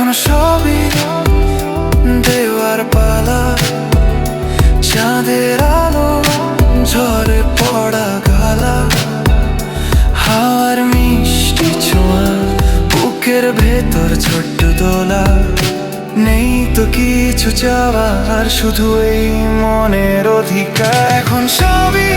এখন সবই দেওয়ার পালা। চাঁদের আলো ঝরে পড়া গালা। হাওয়ার মিষ্টি ছোঁয়া, বুকের ভেতর ছোট্ট দোলা। নেই তো কিছু চাওয়ার, শুধু এই মনের অধিকার। এখন সবই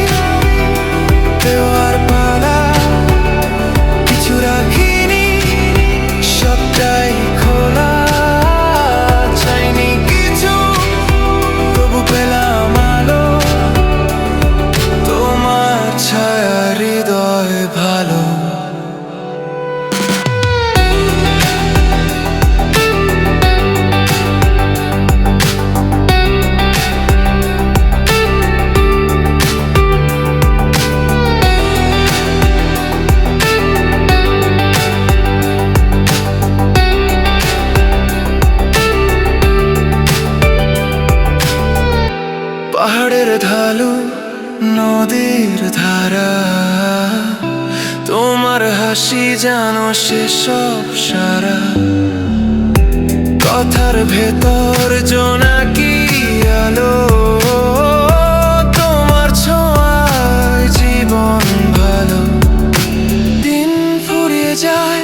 হৃদয় ভালো। পাহাড়ের ঢালু নদীর ধারা। তোমার হাসি জানো সে সব সারা। কথার ভেতর জোনাকি আলো। তোমার ছোঁয়ায় জীবন ভালো। দিন ফুরিয়ে যায়,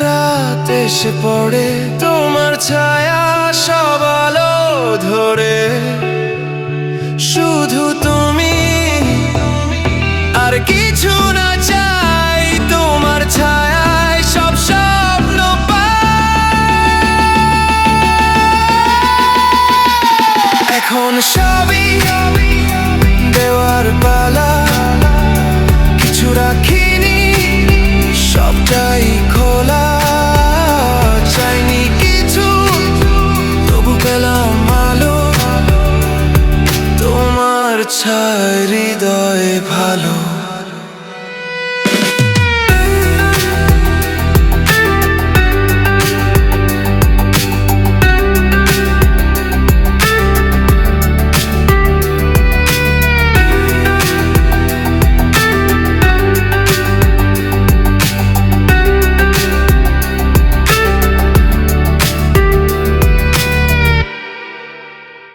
রাত এসে পড়ে। তোমার ছায়া সব আলো ধরে তোমার হৃদয় ভালো।